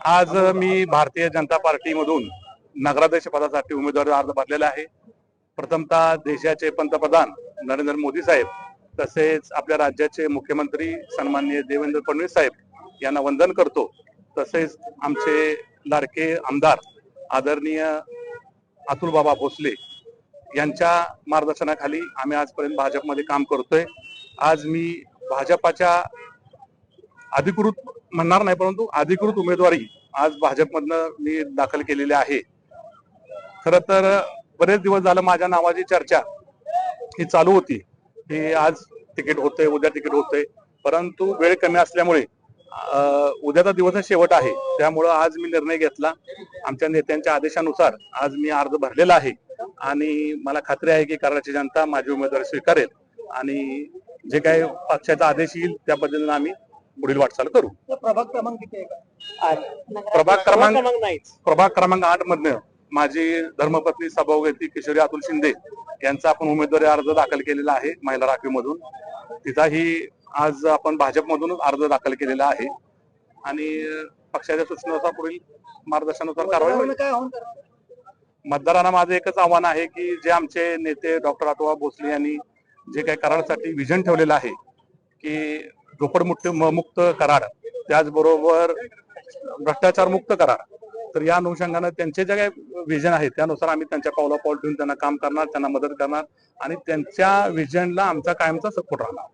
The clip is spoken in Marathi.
आज मी भारतीय जनता पार्टीमधून नगराध्यक्ष पदासाठी उमेदवारी अर्ज भरलेला आहे. प्रथमतः देशाचे पंतप्रधान नरेंद्र मोदी साहेब तसेच आपल्या राज्याचे मुख्यमंत्री सन्माननीय देवेंद्र फडणवीस साहेब यांना वंदन करतो. तसेच आमचे लाडके आमदार आदरणीय अतुल बाबा भोसले यांच्या मार्गदर्शनाखाली आम्ही आजपर्यंत भाजपमध्ये काम करतोय. आज मी भाजपाच्या अधिकृत म्हणणार नाही परंतु अधिकृत उमेदवारी आज भाजपमधनं मी दाखल केलेली आहे. खर तर बरेच दिवस झालं माझ्या नावाची चर्चा ही चालू होती. की आज तिकीट होतंय उद्या तिकीट होतंय. परंतु वेळ कमी असल्यामुळे उद्याचा दिवस शेवट आहे. त्यामुळं आज मी निर्णय घेतला. आमच्या नेत्यांच्या आदेशानुसार आज मी अर्ज भरलेला आहे. आणि मला खात्री आहे की कराडची जनता माझी उमेदवारी स्वीकारेल. आणि जे काही पक्षाचा आदेश येईल त्या पद्धतीने आम्ही पुढील वाटचाल करू. प्रभाग क्रमांक किती आहे प्रभाग क्रमांक प्रभाग क्रमांक आठ मधनं माझी धर्मपत्नी सभागती किशोरी अतुल शिंदे यांचा आपण उमेदवारी अर्ज दाखल केलेला आहे महिला राखीव मधून तिथाही आज आपण भाजपमधूनच अर्ज दाखल केलेला आहे. आणि पक्षाच्या सूचनेनुसार पुढील मार्गदर्शनानुसार कारवाई होईल. मतदारांना माझं एकच आव्हान आहे की जे आमचे नेते डॉक्टर आटोबा भोसले यांनी जे काही करारासाठी विजन ठेवलेलं आहे की झोपडमुक्त म- मुक्त करार त्याचबरोबर भ्रष्टाचार मुक्त करार. तर या अनुषंगानं त्यांचे जे काही विजन आहे त्यानुसार आम्ही त्यांच्या पावला पाऊल ठेवून त्यांना काम करणार त्यांना मदत करणार आणि त्यांच्या विजनला आमचा कायमचा सपोर्ट राहणार.